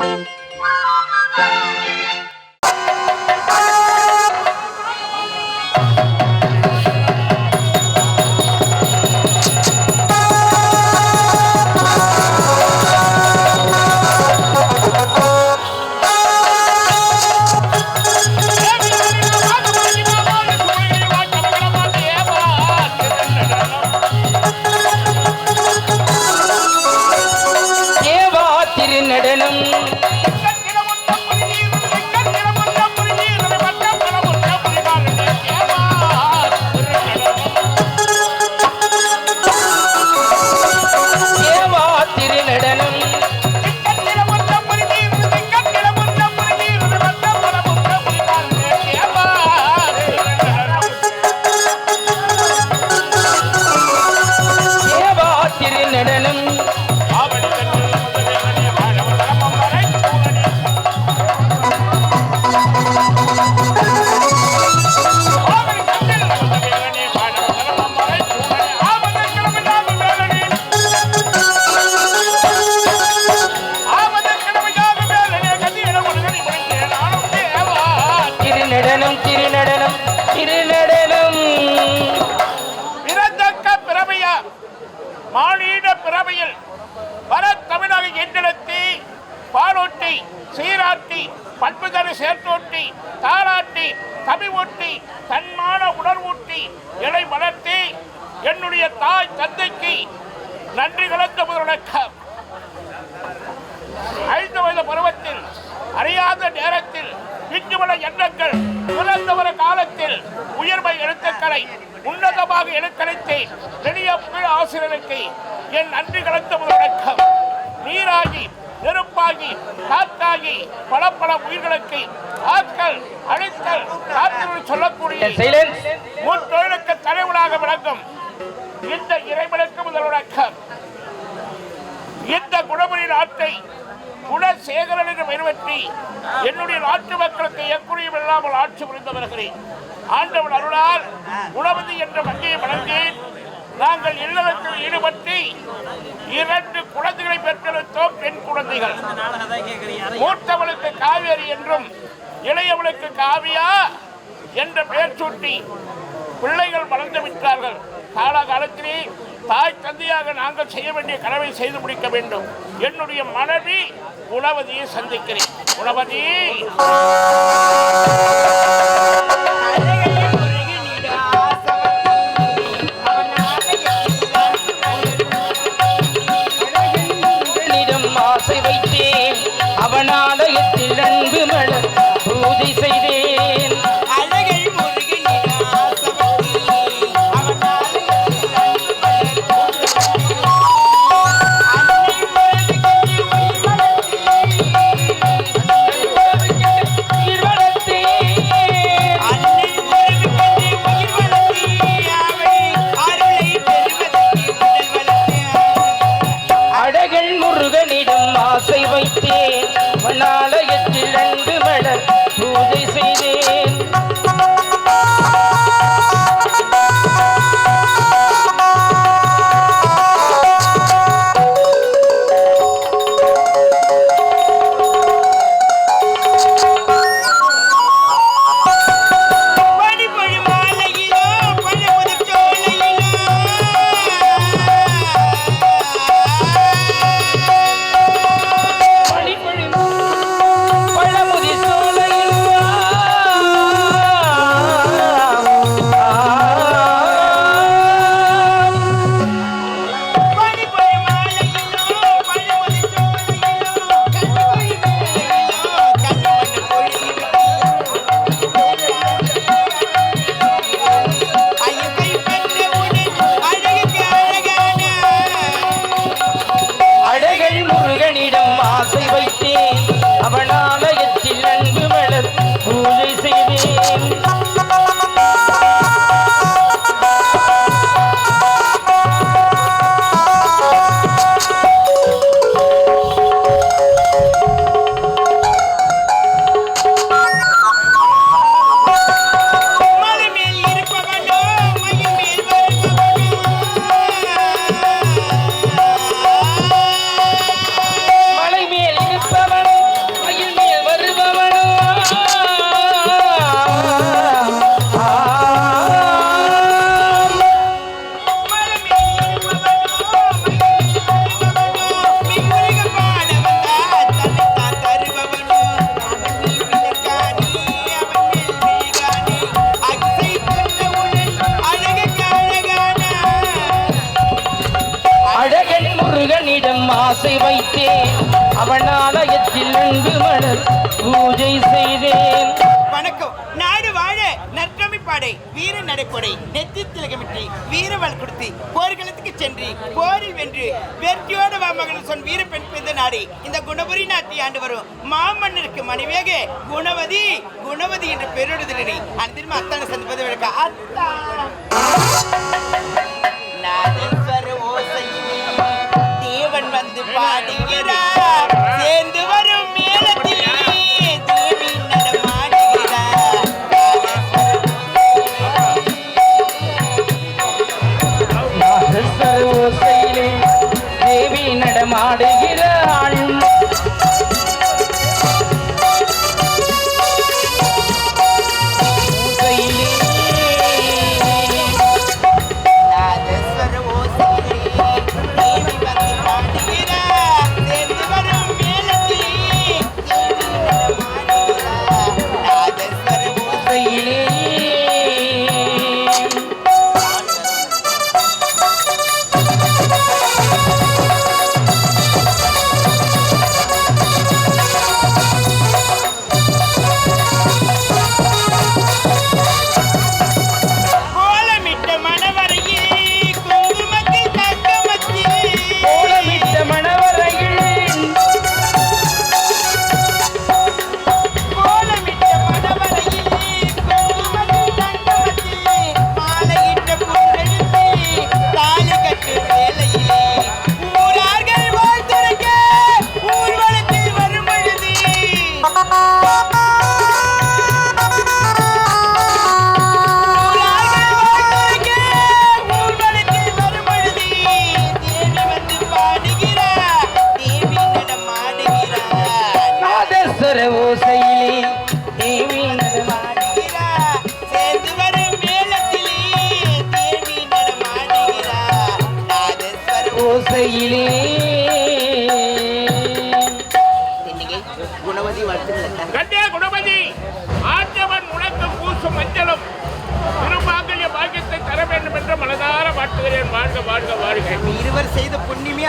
Thank you. சீராட்டி பண்புதரு சேர்த்தோட்டி தாளாட்டி தமிழூட்டி தன்மான உணர்வூட்டி இலை வளர்த்தி என்னுடைய தாய் தந்தைக்கு நன்றி கலந்த முதலக்கம் ஐந்து வயது பருவத்தில் அறியாத நேரத்தில் பிஞ்சுமல எண்ணங்கள் பிறந்தவர காலத்தில் உயர்வை எழுத்துக்களை உன்னதமாக எழுத்தளித்து நெடிய புகழ் ஆசிரியருக்கு என் நன்றி கலந்த முதலக்கம் நீராகி நெருப்பாகி காத்தாகி பல பல உயிர்களுக்கு ஆக்கல் அழித்தல் காத்திரு சொல்லக்கூடிய முத்தொழிலுக்கு தலைவனாக விளங்கும் இந்த இறைவனுக்கு முதலடக்கம் இந்த குணமணி நாட்டை குணசேகரன் பெருவற்றி என்னுடைய நாட்டு மக்களுக்கு எக்குறையும் இல்லாமல் ஆட்சி புரிந்து வருகிறேன். ஆண்டவன் அருளால் குணவதி என்ற வங்கியை வழங்கி நாங்கள் இல்லறத்தில் ஈடுபட்டு இரண்டு குழந்தைகளை பெற்றெடுத்தோம் பெண் குழந்தைகள். மூத்தவளுக்கு காவேரி என்றும் இளையவளுக்கு காவியா என்ற பெயர் சூட்டி பிள்ளைகள் வளர்ந்து விட்டார்கள். காலகாலத்திலே தாய் தந்தையாக நாங்கள் செய்ய வேண்டிய கடமை செய்து முடிக்க வேண்டும். என்னுடைய மனைவி குணவதியை சந்திக்கிறேன். குணவதி ஆசை ஆசை வைத்தேன். அவன் ஆலயத்தில் அன்பு மலர் பூஜை செய்தேன். வணக்கம். நாடு வாழ நற்கமி பாடை வீர நடைப்படை நெத்தி திலகமிட்டு வீரவாள் கொடுத்து போர்களத்துக்கு சென்று போரில் வென்று வெற்றியோட வாமகன் சொன் வீர பெண் பிறந்த நாடு. இந்த குணபுரி நாட்டை ஆண்டு வரும் மாமன்னருக்கு மனைவியாக குணவதி குணவதி என்று பெருடுதலடி அந்த அத்தான சந்திப்பது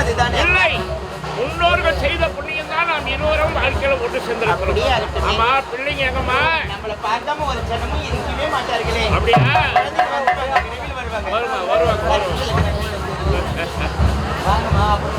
அதுதானே இல்லை. முன்னோர்கள் செய்த புண்ணியம் தான் நாம் இருவரும் வாழ்க்கையில ஒன்று சேர்ந்திருக்கிறோம். ஆமா பிள்ளைங்க எங்கம்மா? நம்மளை பார்க்காம ஒரு ஜனமும் இருக்கவே மாட்டார்களே. அப்படியா? வருவாங்க. வருவாங்க வருவாங்க வாங்கம்மா, அப்புறம்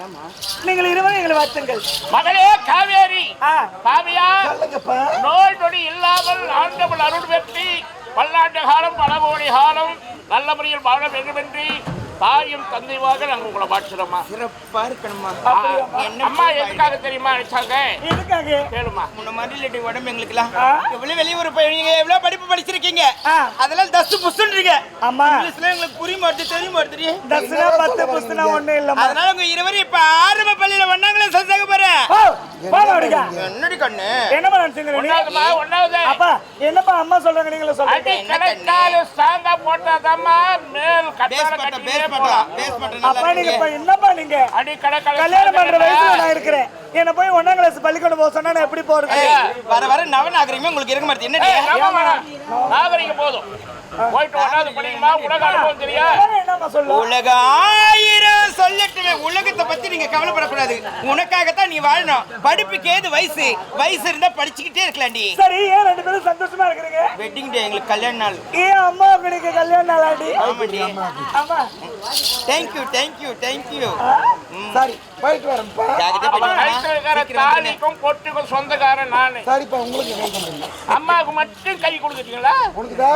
நீங்கள் இருவரும் எங்களை வாழ்த்துங்கள் மகளே காவேரி. காவியா நோய் நொடி இல்லாமல் ஆண்டவள் அருள் வெற்றி பல்லாண்டு காலம் பல கோடி காலம் நல்ல முறையில் வாழ வேண்டும் தாயும் தந்தைவாக நாங்கள் உங்களை வாழ்த்துறோமா சிறப்பா இருக்கணுமா அம்மா எதுக்காக தெரியுமா அடிச்சாங்க எதுக்காக? கேளுமா முன்ன மாதிரி இல்லாட்டி உடம்பு எங்களுக்குலாம். எவ்வளவு வெளியூர் போய் நீங்க எவ்வளவு படிப்பு படிச்சிருக்கீங்க. அதெல்லாம் தஸ்து புஸ்துன்றீங்க அம்மா இங்கிலீஷ்ல எங்களுக்கு புரிய மாட்டேது தெரிய மாட்டேது தசுனா பத்து புஸ்துனா ஒண்ணும் இல்லம்மா. அதனால உங்க இருவரும் இப்ப ஆரம்ப பள்ளியில ஒன்னாங்களே சந்தாங்க போங்க அப்படிக்கா. என்னடி கண்ணு? என்னம்மா நினைச்சீங்க ஒன்னாவது? அப்பா என்னப்பா அம்மா சொல்றாங்க சொல்லுங்க என்ன கணக்கால ஸ்ட்ராங்கா போட்டாதாம்மா மேல் கட்டார பட்ட அப்பா நீங்க இப்ப இருக்கு என்னப்பா நீங்க? அடி கணக்கால கல்யாணம் பண்ற வயசுல நான் இருக்கிறேன். என்ன போய் ஒன்னாம் கிளாஸ் பள்ளிக்கூடம் போக சொன்னா நான் எப்படி போறது? வர வர நவ நாகரிகமே உங்களுக்கு இருக்க மாட்டேது. என்னடி? நாகரிகம் போதும். போயிட்டு உலக அனுபவம் தெரியா? வேற என்னம்மா சொல்லும் உலக ஆயிரம் சொல்லட்டுமே உலகத்தை பத்தி நீங்க கவலைப்படக்கூடாது. உனக்காகத்தான் நீ வாழணும். படிப்புக்கு ஏது வயசு? வயசு இருந்தா படிச்சுக்கிட்டே இருக்கலாம்டி. சரி ஏன் ரெண்டு பேரும் சந்தோஷமா இருக்கிறீங்க? வெட்டிங் டே எங்களுக்கு கல்யாண நாள். ஏன் அம்மாவுக்கு நீங்க கல்யாணம் நாளாடி? ஆமாடி ஆமா தேங்க்யூ தேங்க்யூ தேங்க்யூ சரி. போயிட்டு வரேன்ப்பா தாலிக்கும் பொட்டுக்கும் சொந்தக்காரன் நானு. சரிப்பா உங்களுக்கு கை பண்ணுங்க அம்மாவுக்கு மட்டும் கை கொடுக்குறீங்களா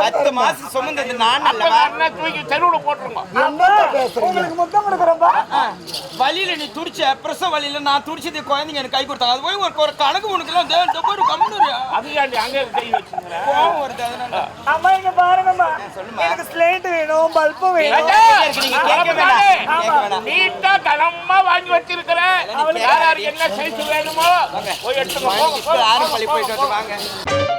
பத்து மாசம் சுமந்தது நான் அல்லவா தூக்கி தெருவுல போட்டுருங்க. உங்களுக்கு முத்தம் கொடுக்குறப்பா வழியில நீ துடிச்ச பிரசவ வழியில நான் துடிச்சது குழந்தைங்க எனக்கு கை கொடுத்தாங்க. அது போய் ஒரு ஒரு கணக்கு உனக்கு எல்லாம் ஒரு கம்முனு அதுக்காண்டி அங்க கை வச்சுக்கிறேன் கோவம் வருது அதனால அம்மா இங்க பாருங்கம்மா. சொல்லுமா. எனக்கு ஸ்லேட் வேணும் பல்பு வேணும். நீட்டா கனமா வாங்கி வச்சிருக்கிறேன் யார் யாருக்கு என்ன சைஸ் வேணுமோ போய் எடுத்துக்கோ போயிட்டு. வாங்க